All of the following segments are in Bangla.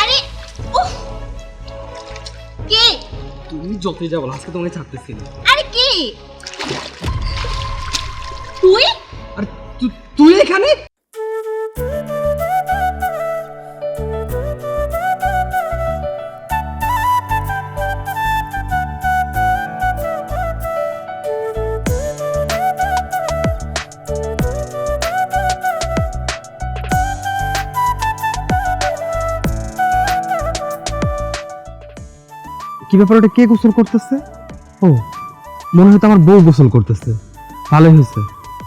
আরে উফ কে? তুমি যতই যাব আজকে তোমাকে ছাড়তেছি না। আরে কে? কি ব্যাপার ওটা কে গোসল করতেছে? ও মনে হয় তো আমার বউ গোসল করতেছে। ভালোই হয়েছে।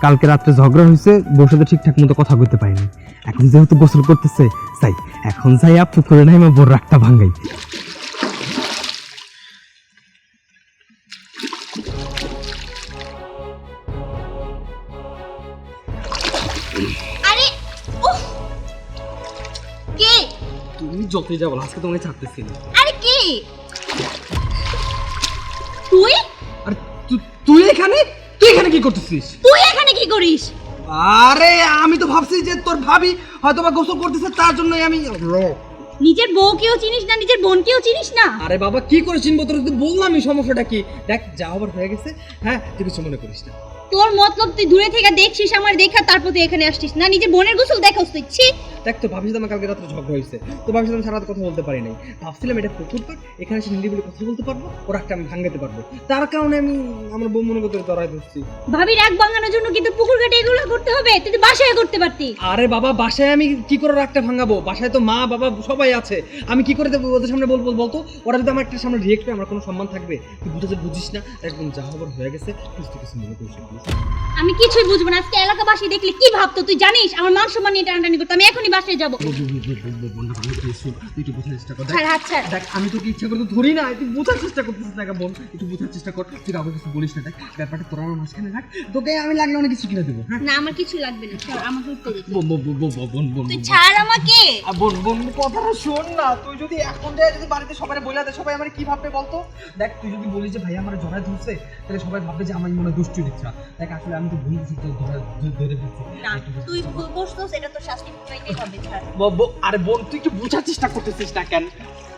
কালকে রাত্রে ঝগড়া হয়েছে বউর সাথে ঠিকঠাক মতো কথা কইতে পারিনি। এখন যেহেতু গোসল করতেছে তাই এখন যাই আপ পুকুরে নাই আমার বোর রাগটা ভাঙ্গাই। আরে উফ! কে? তুমি যতই যা বলো আজকে তোমাকে ছাড়তেছি না। আরে কি? তুই? আর তুই এখানে? তুই এখানে কি করতেছিস? তুই এখানে কি করিস? আরে আমি তো ভাবছি যে তোর ভাবি হয়তো বা গোসল করতেছে তার জন্যই আমি নিজের বউকেও চিনিস না নিজের বোনকেও চিনিস না? আরে বাবা কি করে চিনবো? তোর তো বললামই সমস্যাটা কি। দেখ যা হবার হয়ে গেছে হ্যাঁ তুই কিছু মনে করিস না। তোর মতলব তুই দূরে থেকে দেখছিস আমার দেখা তারপর তুই এখানে আসছিস। না নিজের বোনের গোসল দেখাস তুই ছি। দেখ তো ভাবিস আমার কালকে রাত্রে ঝগড়া হয়েছে তো ভাবিস আমি সারা কথা বলতে পারি নাই। ভাবছিলাম এটা পুকুর পার এখানে এসে নিরিবিলি কথা বলতে পারব ওর একটা আমি ভাঙাতে পারব। তার কারণে আমি আমার বউ মনে করতে তরাই ধরছি। ভাবি রাগ ভাঙানোর জন্য কিন্তু পুকুর ঘাটে এগুলো করতে হবে তুই তো বাসায় করতে পারতি আরে বাবা বাসায় আমি কি করে রাগটা ভাঙাবো? বাসায় তো মা বাবা সবাই আছে। আমি কি করে দেবো ওদের সামনে বলব বলতো ওরা যদি আমার একটা সামনে রিয়েক্ট করে আমার কোনো সম্মান থাকবে? তুই বুঝে যে বুঝিস না একদম যা হবার হয়ে গেছে কিছু কিছু মনে করিস আমি কিছুই বুঝব না আজকে এলাকাবাসী দেখলে কি ভাবতো তুই জানিস? আমার মান সম্মান নিয়ে টানাটানি করতো আমি এখনই বাসায় যাব। ছাড় হাত ছাড়। দেখ আমি তোকে ইচ্ছা করে ধরি না তুই বোঝার চেষ্টা করতেছিস না বোন একটু বোঝার চেষ্টা কর। তুই কাউকে কিছু বলিস না দেখ ব্যাপারটা তোর আমার মাঝখানে রাখ। তোকে আমি লাগলে অনেক কিছু কিনে দেবো হ্যাঁ? না আমার কিছু লাগবে না ছাড় আমাকে উঠতে দে। বোন বোন বোন বোন বোন বোন তুই ছাড় আমাকে! বোন বোন কথাটা শোন না তুই যদি এখন যায় যদি বাড়িতে সবাই বলে দে সবাই আমার কি ভাববে বলতো? দেখ তুই যদি বলিস যে ভাই আমার জড়ায় ধরছে তাহলে সবাই ভাববে যে আমার মনে দুষ্টু ইচ্ছা দেখ আসলে আমি তো ভুল ধরে ধরে তুই বসতোস এটা তো শাস্তি আরে বোন, তুই একটু বোঝার চেষ্টা করতেছিস না কেন?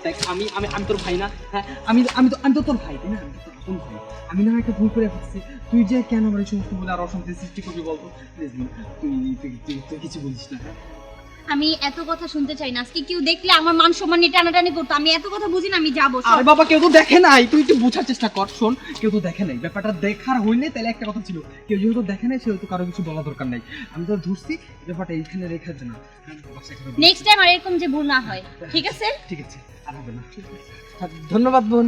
দেখ, আমি আমি আমি তোর ভাই না। হ্যাঁ আমি আমি তো আমি তো তোর ভাই না? আপন ভাই। আমি না একটা ভুল করে ফেলছি। তুই যে কেন আমার এই সমস্ত বলে আর অশান্তি সৃষ্টি করবি বলতো? প্লিজ তুই- তুই কিছু বলিস না হ্যাঁ? আমি এত কথা শুনতে চাই না। আজকে কেউ দেখলে আমার মান সম্মান নিয়ে টানাটানি করতো। আমি এত কথা বুঝি না আমি যাব। আরে বাবা কেউ তো দেখে নাই। তুই একটু বোঝার চেষ্টা কর শোন কেউ তো দেখে নাই। ব্যাপারটা দেখার হইলে তাহলে একটা কথা ছিল কেউ যেহেতু দেখে নাই সেহেতু কারও কিছু বলা দরকার নাই। আমি তো ধরছি ব্যাপারটা এইখানে রেখে দে না। বাসায় করে দিই। নেক্সট টাইম আর এরকম যে ভুল না হয় ঠিক আছে? ঠিক আছে আর হবে না ঠিক আছে। ধন্যবাদ বোন।